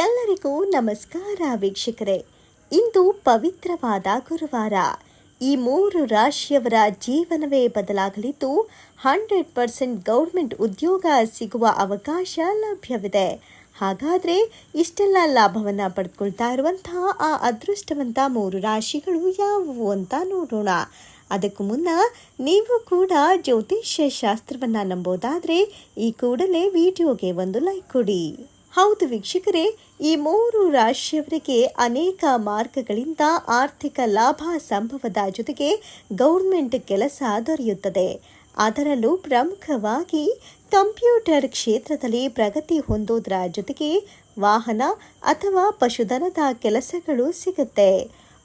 ಎಲ್ಲರಿಗೂ ನಮಸ್ಕಾರ ವೀಕ್ಷಕರೇ. ಇಂದು ಪವಿತ್ರವಾದ ಗುರುವಾರ. ಈ ಮೂರು ರಾಶಿಯವರ ಜೀವನವೇ ಬದಲಾಗಲಿದ್ದು, ಹಂಡ್ರೆಡ್ ಪರ್ಸೆಂಟ್ ಗೌರ್ಮೆಂಟ್ ಉದ್ಯೋಗ ಸಿಗುವ ಅವಕಾಶ ಲಭ್ಯವಿದೆ. ಹಾಗಾದರೆ ಇಷ್ಟೆಲ್ಲ ಲಾಭವನ್ನು ಪಡೆದುಕೊಳ್ತಾ ಇರುವಂತಹ ಆ ಅದೃಷ್ಟವಂತ ಮೂರು ರಾಶಿಗಳು ಯಾವುವು ಅಂತ ನೋಡೋಣ. ಅದಕ್ಕೂ ಮುನ್ನ ನೀವು ಕೂಡ ಜ್ಯೋತಿಷ್ಯ ಶಾಸ್ತ್ರವನ್ನು ನಂಬೋದಾದರೆ ಈ ಕೂಡಲೇ ವಿಡಿಯೋಗೆ ಒಂದು ಲೈಕ್ ಕೊಡಿ. ಹೌದು ವೀಕ್ಷಕರೇ, ಈ ಮೂರು ರಾಶಿಯವರಿಗೆ ಅನೇಕ ಮಾರ್ಗಗಳಿಂದ ಆರ್ಥಿಕ ಲಾಭ ಸಂಭವದ ಜೊತೆಗೆ ಗೌರ್ಮೆಂಟ್ ಕೆಲಸ ದೊರೆಯುತ್ತದೆ. ಅದರಲ್ಲೂ ಪ್ರಮುಖವಾಗಿ ಕಂಪ್ಯೂಟರ್ ಕ್ಷೇತ್ರದಲ್ಲಿ ಪ್ರಗತಿ ಹೊಂದೋದರ ಜೊತೆಗೆ ವಾಹನ ಅಥವಾ ಪಶುಧನದ ಕೆಲಸಗಳು ಸಿಗುತ್ತೆ.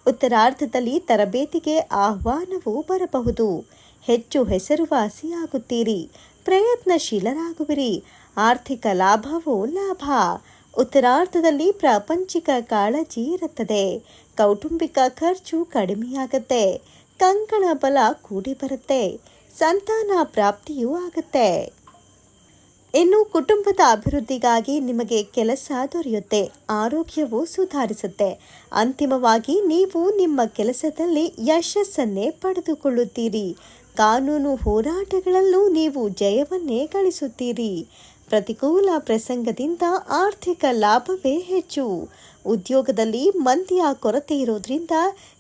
ಉತ್ತರಾರ್ಧದಲ್ಲಿ ತರಬೇತಿಗೆ ಆಹ್ವಾನವೂ ಬರಬಹುದು. ಹೆಚ್ಚು ಹೆಸರುವಾಸಿಯಾಗುತ್ತೀರಿ. ಪ್ರಯತ್ನಶೀಲರಾಗುವಿರಿ. ಆರ್ಥಿಕ ಲಾಭವೂ ಲಾಭ. ಉತ್ತರಾರ್ಧದಲ್ಲಿ ಪ್ರಾಪಂಚಿಕ ಕಾಳಜಿ ಇರುತ್ತದೆ ಕೌಟುಂಬಿಕ ಖರ್ಚು ಕಡಿಮೆಯಾಗುತ್ತೆ. ಕಂಕಣ ಬಲ ಕೂಡಿ ಬರುತ್ತೆ ಸಂತಾನ ಪ್ರಾಪ್ತಿಯೂ ಆಗುತ್ತೆ. ಇನ್ನು ಕುಟುಂಬದ ಅಭಿವೃದ್ಧಿಗಾಗಿ ನಿಮಗೆ ಕೆಲಸ ದೊರೆಯುತ್ತೆ, ಆರೋಗ್ಯವು ಸುಧಾರಿಸುತ್ತೆ. ಅಂತಿಮವಾಗಿ ನೀವು ನಿಮ್ಮ ಕೆಲಸದಲ್ಲಿ ಯಶಸ್ಸನ್ನೇ ಪಡೆದುಕೊಳ್ಳುತ್ತೀರಿ. ಕಾನೂನು ಹೋರಾಟಗಳಲ್ಲೂ ನೀವು ಜಯವನ್ನೇ ಗಳಿಸುತ್ತೀರಿ. ಪ್ರತಿಕೂಲ ಪ್ರಸಂಗದಿಂದ ಆರ್ಥಿಕ ಲಾಭವೇ ಹೆಚ್ಚು. ಉದ್ಯೋಗದಲ್ಲಿ ಮಂದಿಯ ಕೊರತೆ ಇರೋದ್ರಿಂದ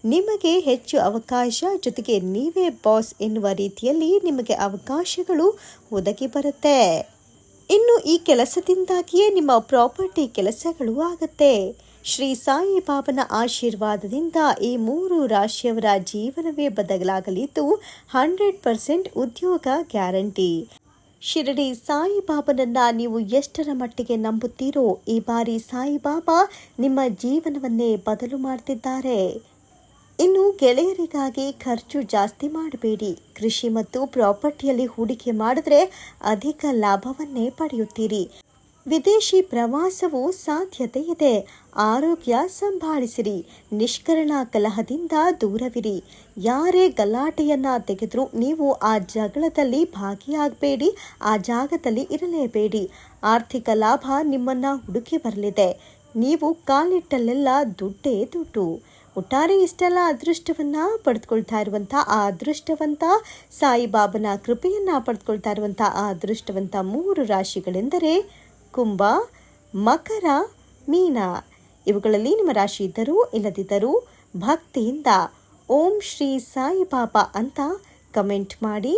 ನಿಮಗೆ ಹೆಚ್ಚು ಅವಕಾಶ, ಜೊತೆಗೆ ನೀವೇ ಬಾಸ್ ಎನ್ನುವ ರೀತಿಯಲ್ಲಿ ನಿಮಗೆ ಅವಕಾಶಗಳು ಒದಗಿ ಬರುತ್ತೆ. ಇನ್ನು ಈ ಕೆಲಸದಿಂದಾಗಿಯೇ ನಿಮ್ಮ ಪ್ರಾಪರ್ಟಿ ಕೆಲಸಗಳು ಆಗುತ್ತೆ. ಶ್ರೀ ಸಾಯಿಬಾಬನ ಆಶೀರ್ವಾದದಿಂದ ಈ ಮೂರು ರಾಶಿಯವರ ಜೀವನವೇ ಬದಲಾಗಲಿದ್ದು ಹಂಡ್ರೆಡ್ ಪರ್ಸೆಂಟ್ ಉದ್ಯೋಗ ಗ್ಯಾರಂಟಿ. ಶಿರಡಿ ಸಾಯಿಬಾಬನನ್ನ ನೀವು ಎಷ್ಟರ ಮಟ್ಟಿಗೆ ನಂಬುತ್ತೀರೋ ಈ ಬಾರಿ ಸಾಯಿಬಾಬಾ ನಿಮ್ಮ ಜೀವನವನ್ನೇ ಬದಲು ಮಾಡ್ತಿದ್ದಾರೆ. ಇನ್ನು ಗೆಳೆಯರಿಗಾಗಿ ಖರ್ಚು ಜಾಸ್ತಿ ಮಾಡಬೇಡಿ. ಕೃಷಿ ಮತ್ತು ಪ್ರಾಪರ್ಟಿಯಲ್ಲಿ ಹೂಡಿಕೆ ಮಾಡಿದ್ರೆ ಅಧಿಕ ಲಾಭವನ್ನೇ ಪಡೆಯುತ್ತೀರಿ. ವಿದೇಶಿ ಪ್ರವಾಸವು ಸಾಧ್ಯತೆ ಇದೆ ಆರೋಗ್ಯ ಸಂಭಾಳಿಸಿರಿ. ನಿಷ್ಕರಣ ಕಲಹದಿಂದ ದೂರವಿರಿ. ಯಾರೇ ಗಲಾಟೆಯನ್ನ ತೆಗೆದರೂ ನೀವು ಆ ಜಗಳದಲ್ಲಿ ಭಾಗಿಯಾಗಬೇಡಿ, ಆ ಜಾಗದಲ್ಲಿ ಇರಲೇಬೇಡಿ. ಆರ್ಥಿಕ ಲಾಭ ನಿಮ್ಮನ್ನ ಹುಡುಕಿ ಬರಲಿದೆ. ನೀವು ಕಾಲಿಟ್ಟಲ್ಲೆಲ್ಲ ದುಡ್ಡೇ ದುಡ್ಡು. ಒಟ್ಟಾರೆ ಇಷ್ಟೆಲ್ಲ ಅದೃಷ್ಟವನ್ನು ಪಡೆದುಕೊಳ್ತಾ ಇರುವಂಥ ಆ ಅದೃಷ್ಟವಂತ ಸಾಯಿಬಾಬನ ಕೃಪೆಯನ್ನು ಪಡೆದುಕೊಳ್ತಾ ಇರುವಂಥ ಆ ಅದೃಷ್ಟವಂತ ಮೂರು ರಾಶಿಗಳೆಂದರೆ ಕುಂಭ, ಮಕರ, ಮೀನ. ಇವುಗಳಲ್ಲಿ ನಿಮ್ಮ ರಾಶಿ ಇದ್ದರೂ ಇಲ್ಲದಿದ್ದರೂ ಭಕ್ತಿಯಿಂದ ಓಂ ಶ್ರೀ ಸಾಯಿಬಾಬಾ ಅಂತ ಕಮೆಂಟ್ ಮಾಡಿ